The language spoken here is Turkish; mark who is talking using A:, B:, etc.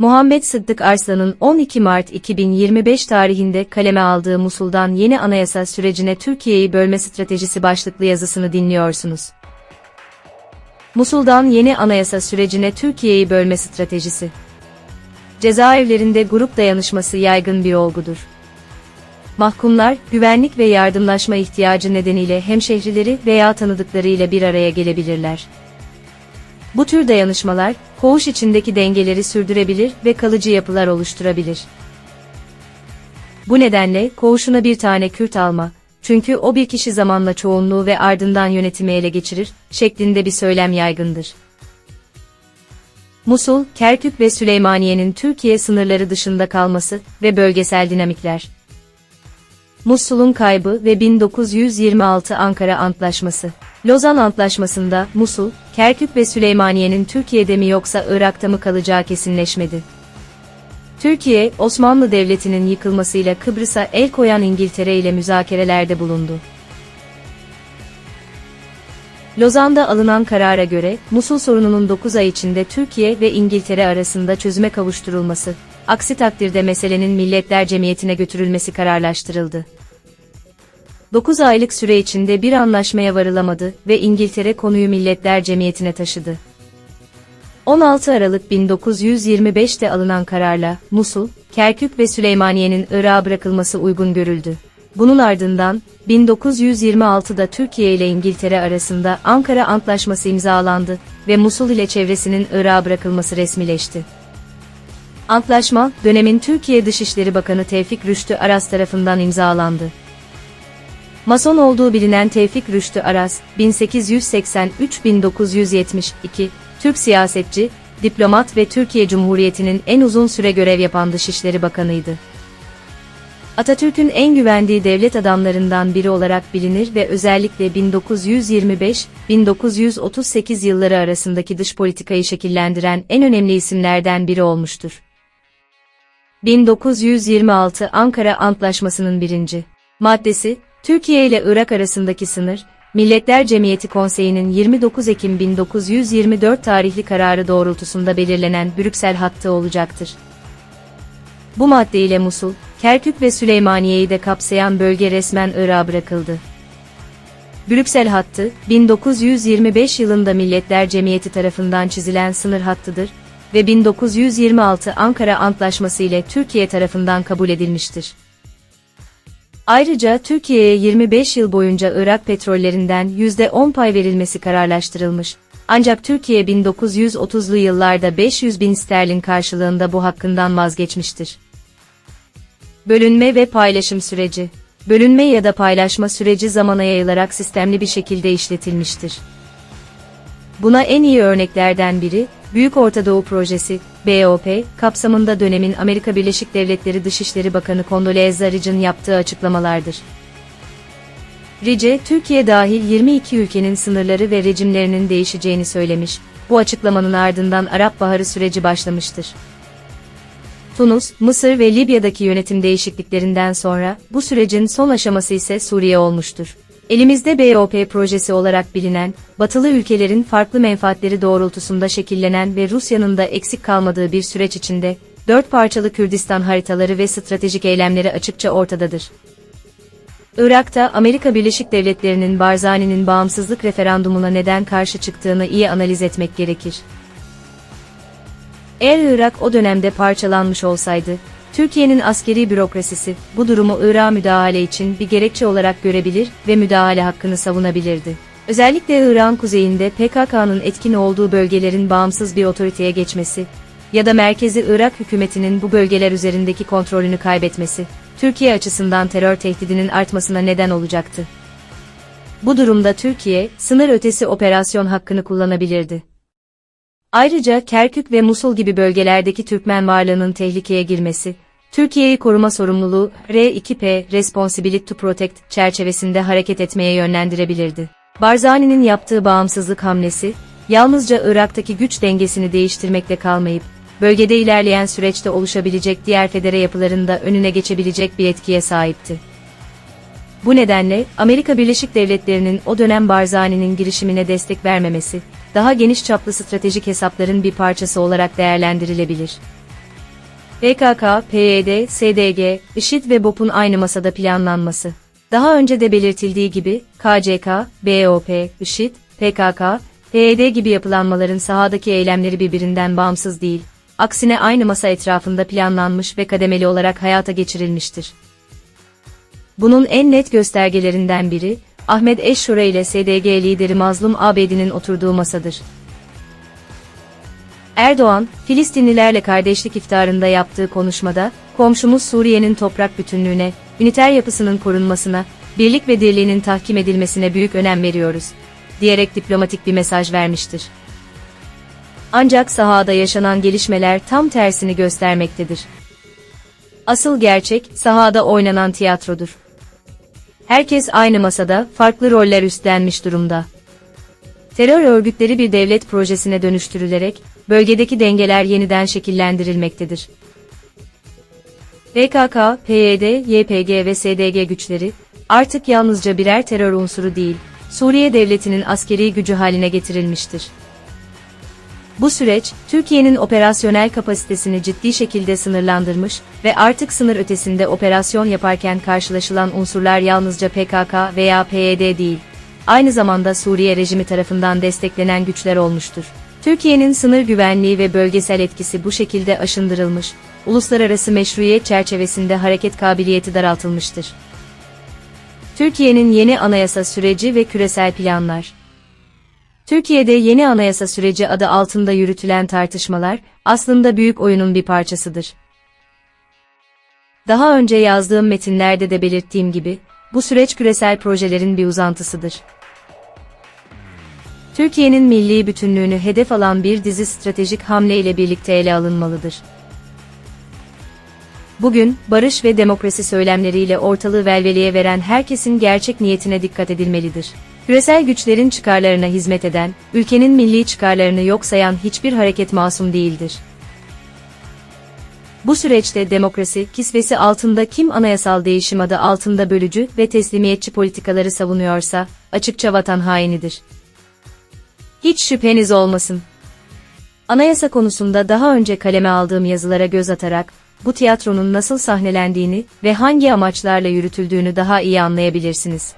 A: Muhammed Sıddık Arslan'ın 12 Mart 2025 tarihinde kaleme aldığı Musul'dan yeni anayasa sürecine Türkiye'yi bölme stratejisi başlıklı yazısını dinliyorsunuz. Musul'dan yeni anayasa sürecine Türkiye'yi bölme stratejisi. Cezaevlerinde grup dayanışması yaygın bir olgudur. Mahkumlar, güvenlik ve yardımlaşma ihtiyacı nedeniyle hemşehrileri veya tanıdıklarıyla bir araya gelebilirler. Bu tür dayanışmalar, koğuş içindeki dengeleri sürdürebilir ve kalıcı yapılar oluşturabilir. Bu nedenle koğuşuna bir tane Kürt alma, çünkü o bir kişi zamanla çoğunluğu ve ardından yönetimi ele geçirir, şeklinde bir söylem yaygındır. Musul, Kerkük ve Süleymaniye'nin Türkiye sınırları dışında kalması ve bölgesel dinamikler. Musul'un kaybı ve 1926 Ankara Antlaşması. Lozan Antlaşması'nda Musul, Kerkük ve Süleymaniye'nin Türkiye'de mi yoksa Irak'ta mı kalacağı kesinleşmedi. Türkiye, Osmanlı Devleti'nin yıkılmasıyla Kıbrıs'a el koyan İngiltere ile müzakerelerde bulundu. Lozan'da alınan karara göre, Musul sorununun 9 ay içinde Türkiye ve İngiltere arasında çözüme kavuşturulması, aksi takdirde meselenin Milletler Cemiyeti'ne götürülmesi kararlaştırıldı. 9 aylık süre içinde bir anlaşmaya varılamadı ve İngiltere konuyu Milletler Cemiyeti'ne taşıdı. 16 Aralık 1925'te alınan kararla Musul, Kerkük ve Süleymaniye'nin Irak'a bırakılması uygun görüldü. Bunun ardından 1926'da Türkiye ile İngiltere arasında Ankara Antlaşması imzalandı ve Musul ile çevresinin Irak'a bırakılması resmileşti. Antlaşma, dönemin Türkiye Dışişleri Bakanı Tevfik Rüştü Aras tarafından imzalandı. Mason olduğu bilinen Tevfik Rüştü Aras, 1883-1972, Türk siyasetçi, diplomat ve Türkiye Cumhuriyeti'nin en uzun süre görev yapan Dışişleri Bakanıydı. Atatürk'ün en güvendiği devlet adamlarından biri olarak bilinir ve özellikle 1925-1938 yılları arasındaki dış politikayı şekillendiren en önemli isimlerden biri olmuştur. 1926 Ankara Antlaşması'nın birinci maddesi, Türkiye ile Irak arasındaki sınır, Milletler Cemiyeti Konseyi'nin 29 Ekim 1924 tarihli kararı doğrultusunda belirlenen Brüksel hattı olacaktır. Bu madde ile Musul, Kerkük ve Süleymaniye'yi de kapsayan bölge resmen Irak'a bırakıldı. Brüksel hattı, 1925 yılında Milletler Cemiyeti tarafından çizilen sınır hattıdır ve 1926 Ankara Antlaşması ile Türkiye tarafından kabul edilmiştir. Ayrıca Türkiye'ye 25 yıl boyunca Irak petrollerinden %10 pay verilmesi kararlaştırılmış. Ancak Türkiye 1930'lu yıllarda 500 bin sterlin karşılığında bu hakkından vazgeçmiştir. Bölünme ve paylaşım süreci Bölünme ya da paylaşma süreci zamana yayılarak sistemli bir şekilde işletilmiştir. Buna en iyi örneklerden biri, Büyük Orta Doğu Projesi, BOP, kapsamında dönemin Amerika Birleşik Devletleri Dışişleri Bakanı Condoleezza Rice'in yaptığı açıklamalardır. Rice, Türkiye dahil 22 ülkenin sınırları ve rejimlerinin değişeceğini söylemiş, bu açıklamanın ardından Arap Baharı süreci başlamıştır. Tunus, Mısır ve Libya'daki yönetim değişikliklerinden sonra, bu sürecin son aşaması ise Suriye olmuştur. Elimizde BOP projesi olarak bilinen, batılı ülkelerin farklı menfaatleri doğrultusunda şekillenen ve Rusya'nın da eksik kalmadığı bir süreç içinde, dört parçalı Kürdistan haritaları ve stratejik eylemleri açıkça ortadadır. Irak'ta Amerika Birleşik Devletleri'nin Barzani'nin bağımsızlık referandumuna neden karşı çıktığını iyi analiz etmek gerekir. Eğer Irak o dönemde parçalanmış olsaydı, Türkiye'nin askeri bürokrasisi bu durumu Irak'a müdahale için bir gerekçe olarak görebilir ve müdahale hakkını savunabilirdi. Özellikle Irak'ın kuzeyinde PKK'nın etkin olduğu bölgelerin bağımsız bir otoriteye geçmesi ya da merkezi Irak hükümetinin bu bölgeler üzerindeki kontrolünü kaybetmesi, Türkiye açısından terör tehdidinin artmasına neden olacaktı. Bu durumda Türkiye, sınır ötesi operasyon hakkını kullanabilirdi. Ayrıca Kerkük ve Musul gibi bölgelerdeki Türkmen varlığının tehlikeye girmesi, Türkiye'yi koruma sorumluluğu R2P Responsibility to Protect çerçevesinde hareket etmeye yönlendirebilirdi. Barzani'nin yaptığı bağımsızlık hamlesi, yalnızca Irak'taki güç dengesini değiştirmekle kalmayıp, bölgede ilerleyen süreçte oluşabilecek diğer federe yapıların da önüne geçebilecek bir etkiye sahipti. Bu nedenle Amerika Birleşik Devletleri'nin o dönem Barzani'nin girişimine destek vermemesi, daha geniş çaplı stratejik hesapların bir parçası olarak değerlendirilebilir. PKK, PYD, SDG, IŞİD ve BOP'un aynı masada planlanması. Daha önce de belirtildiği gibi, KCK, BOP, IŞİD, PKK, PYD gibi yapılanmaların sahadaki eylemleri birbirinden bağımsız değil, aksine aynı masa etrafında planlanmış ve kademeli olarak hayata geçirilmiştir. Bunun en net göstergelerinden biri, Ahmet Eşşure ile SDG lideri Mazlum Abedi'nin oturduğu masadır. Erdoğan, Filistinlilerle kardeşlik iftarında yaptığı konuşmada, komşumuz Suriye'nin toprak bütünlüğüne, üniter yapısının korunmasına, birlik ve dirliğinin tahkim edilmesine büyük önem veriyoruz, diyerek diplomatik bir mesaj vermiştir. Ancak sahada yaşanan gelişmeler tam tersini göstermektedir. Asıl gerçek, sahada oynanan tiyatrodur. Herkes aynı masada, farklı roller üstlenmiş durumda. Terör örgütleri bir devlet projesine dönüştürülerek, bölgedeki dengeler yeniden şekillendirilmektedir. PKK, PYD, YPG ve SDG güçleri, artık yalnızca birer terör unsuru değil, Suriye devletinin askeri gücü haline getirilmiştir. Bu süreç, Türkiye'nin operasyonel kapasitesini ciddi şekilde sınırlandırmış ve artık sınır ötesinde operasyon yaparken karşılaşılan unsurlar yalnızca PKK veya PYD değil, aynı zamanda Suriye rejimi tarafından desteklenen güçler olmuştur. Türkiye'nin sınır güvenliği ve bölgesel etkisi bu şekilde aşındırılmış, uluslararası meşruiyet çerçevesinde hareket kabiliyeti daraltılmıştır. Türkiye'nin yeni anayasa süreci ve küresel planlar Türkiye'de yeni anayasa süreci adı altında yürütülen tartışmalar, aslında büyük oyunun bir parçasıdır. Daha önce yazdığım metinlerde de belirttiğim gibi, bu süreç küresel projelerin bir uzantısıdır. Türkiye'nin milli bütünlüğünü hedef alan bir dizi stratejik hamle ile birlikte ele alınmalıdır. Bugün, barış ve demokrasi söylemleriyle ortalığı velveleye veren herkesin gerçek niyetine dikkat edilmelidir. Küresel güçlerin çıkarlarına hizmet eden, ülkenin milli çıkarlarını yok sayan hiçbir hareket masum değildir. Bu süreçte demokrasi kisvesi altında kim anayasal değişim adı altında bölücü ve teslimiyetçi politikaları savunuyorsa, açıkça vatan hainidir. Hiç şüpheniz olmasın. Anayasa konusunda daha önce kaleme aldığım yazılara göz atarak, bu tiyatronun nasıl sahnelendiğini ve hangi amaçlarla yürütüldüğünü daha iyi anlayabilirsiniz.